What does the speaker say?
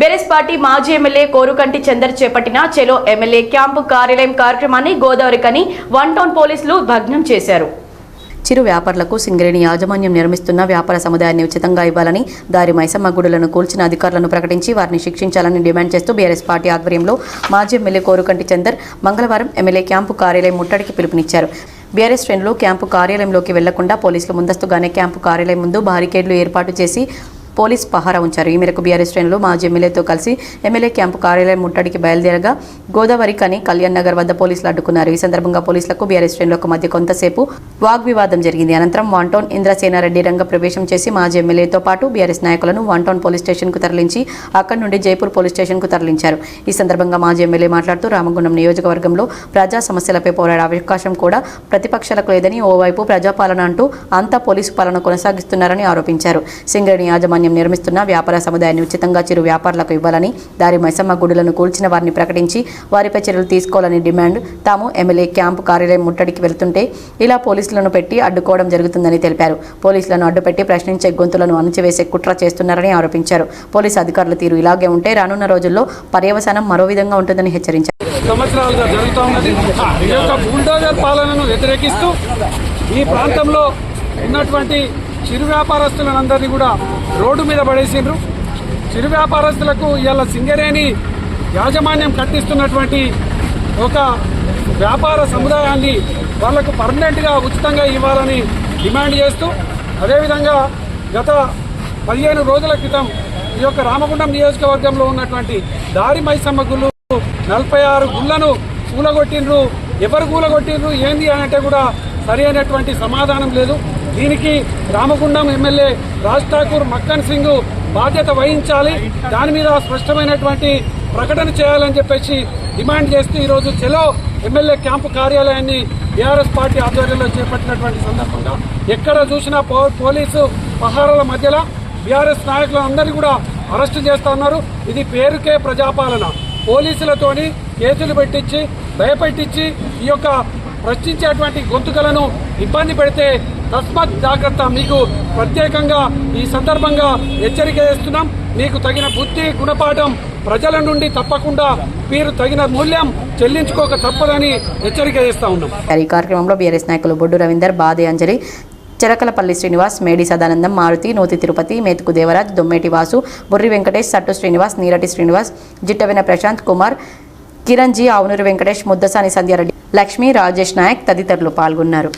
బెరెస్ party మాజీ MLA Korukanti Chander చేపట్టిన చెలో ఎమ్మెల్యే క్యాంపు కార్యాలయం కార్యక్రమాన్ని గోదావరికని వన్ టౌన్ పోలీసులు భగ్నం చేశారు. చిరు వ్యాపారులకు సింగరేణి యాజమాన్యం నిర్మిస్తున్న వ్యాపార సముదాయాన్ని ఉచితంగా ఇవ్వాలని దారి మైసమ్మ గుడులను కూల్చిన అధికారులను ప్రకటించి వారిని శిక్షించాలని డిమాండ్ చేస్తూ బీఆర్ఎస్ పార్టీ ఆధ్వర్యంలో మాజీ ఎమ్మెల్యే కోరుకంటి చందర్ మంగళవారం ఎమ్మెల్యే క్యాంపు కార్యాలయం ముట్టడికి పిలుపునిచ్చారు. బీఆర్ఎస్ శ్రేణులు క్యాంపు కార్యాలయంలోకి వెళ్ళకుండా పోలీసులు ముందస్తుగానే క్యాంపు కార్యాలయం ముందు బారికేడ్లు ఏర్పాటు చేసి పోలీస్ పహారా ఉంచారు. ఈ మేరకు బీఆర్ఎస్ శ్రేణులు మాజీ ఎమ్మెల్యేతో కలిసి ఎమ్మెల్యే క్యాంపు కార్యాలయం ముట్టడికి బయలుదేరగా గోదావరి కని కళ్యాణ్ నగర్ వద్ద పోలీసులు అడ్డుకున్నారు. ఈ సందర్భంగా పోలీసులకు బీఆర్ఎస్ శ్రేణులకు మధ్య కొంతసేపు వాగ్వివాదం జరిగింది. అనంతరం వాంటౌన్ ఇంద్రసేనారెడ్డి రంగ ప్రవేశం చేసి మాజీ ఎమ్మెల్యేతో పాటు బీఆర్ఎస్ నాయకులను వాంటౌన్ పోలీస్ స్టేషన్కు తరలించి అక్కడి నుండి జైపూర్ పోలీస్ స్టేషన్కు తరలించారు. ఈ సందర్భంగా మాజీ ఎమ్మెల్యే మాట్లాడుతూ రామగుండం నియోజకవర్గంలో ప్రజా సమస్యలపై పోరాడే అవకాశం కూడా ప్రతిపక్షాలకు లేదని ఓవైపు ప్రజాపాలన అంటూ అంతా పోలీసు పాలన కొనసాగిస్తున్నారని ఆరోపించారు. సింగరేణి యాజమాన్యం నిర్మిస్తున్న వ్యాపార సముదాయాన్ని ఉచితంగా చిరు వ్యాపారులకు ఇవ్వాలని దారి మైసమ్మ గుడులను కూల్చిన వారిని ప్రకటించి వారిపై చర్యలు తీసుకోవాలని డిమాండ్. తాము ఎమ్మెల్యే క్యాంపు కార్యాలయం ముట్టడికి వెళ్తుంటే ఇలా పోలీసులను పెట్టి అడ్డుకోవడం జరుగుతుందని తెలిపారు. పోలీసులను అడ్డుపెట్టి ప్రశ్నించే గొంతులను అణచివేసే కుట్ర చేస్తున్నారని ఆరోపించారు. పోలీసు అధికారుల తీరు ఇలాగే ఉంటే రానున్న రోజుల్లో పర్యవసానం మరో విధంగా ఉంటుందని హెచ్చరించారు. సంవత్సరాలుగా జరుగుతూ ఉన్నది ఈ యొక్క బుల్డోజర్ పాలనను వ్యతిరేకిస్తూ ఈ ప్రాంతంలో ఉన్నటువంటి చిరు వ్యాపారస్తులందరినీ కూడా రోడ్డు మీద పడేసిండ్రు. చిరు వ్యాపారస్తులకు ఇవాళ సింగరేణి యాజమాన్యం కట్టిస్తున్నటువంటి ఒక వ్యాపార సముదాయాన్ని వాళ్ళకు పర్మనెంట్గా ఉచితంగా ఇవ్వాలని డిమాండ్ చేస్తూ అదేవిధంగా గత పదిహేను రోజుల క్రితం ఈ యొక్క రామగుండం నియోజకవర్గంలో ఉన్నటువంటి దారి మైసమ్మ గుళ్ళు నలభై ఆరు గుళ్ళను కూలగొట్టిండ్రు. ఎవరు కూలగొట్టిండ్రు? ఏంది అని అంటే కూడా సరి అయినటువంటి సమాధానం లేదు. దీనికి రామగుండం ఎమ్మెల్యే రాజ్ ఠాకూర్ మక్కన్ సింగ్ బాధ్యత వహించాలి. దాని మీద స్పష్టమైనటువంటి ప్రకటన చేయాలని చెప్పేసి డిమాండ్ చేస్తూ ఈరోజు చెలో ఎమ్మెల్యే క్యాంపు కార్యాలయాన్ని బీఆర్ఎస్ పార్టీ ఆధ్వర్యంలో చేపట్టినటువంటి సందర్భంగా ఎక్కడ చూసినా పో పోలీసు పహారాల మధ్యలో బీఆర్ఎస్ నాయకులు అందరినీ కూడా అరెస్టు చేస్తా ఉన్నారు. ఇది పేరుకే ప్రజాపాలన. పోలీసులతోని కేసులు పెట్టించి భయపెట్టించి ఈ యొక్క ప్రశ్నించేటువంటి గొంతుకలను ఇబ్బంది పెడితే తస్మత్ జాగ్రత్త. మీకు ప్రత్యేకంగా ఈ సందర్భంగా హెచ్చరిక చేస్తున్నాం. మీకు తగిన బుద్ధి గుణపాఠం ప్రజల నుండి తప్పకుండా మీరు తగిన మూల్యం చెల్లించుకోక తప్పదని హెచ్చరిక చేస్తా ఉన్నాం. ఈ కార్యక్రమంలో బీఆర్ఎస్ నాయకులు బొడ్డు రవీందర్ బాదే అంజలి చెరకలపల్లి శ్రీనివాస్ మేడి సదానందం మారుతి నూతి తిరుపతి మేతుకు దేవరాజ్ దొమ్మేటి వాసు బుర్రి వెంకటేష్ సట్టు శ్రీనివాస్ నీరటి శ్రీనివాస్ జిట్టవిన ప్రశాంత్ కుమార్ కిరణ్జీ ఆవునూరు వెంకటేష్ ముద్దసాని సంధ్యారెడ్డి లక్ష్మీ రాజేష్ నాయక్ తదితరులు పాల్గొన్నారు.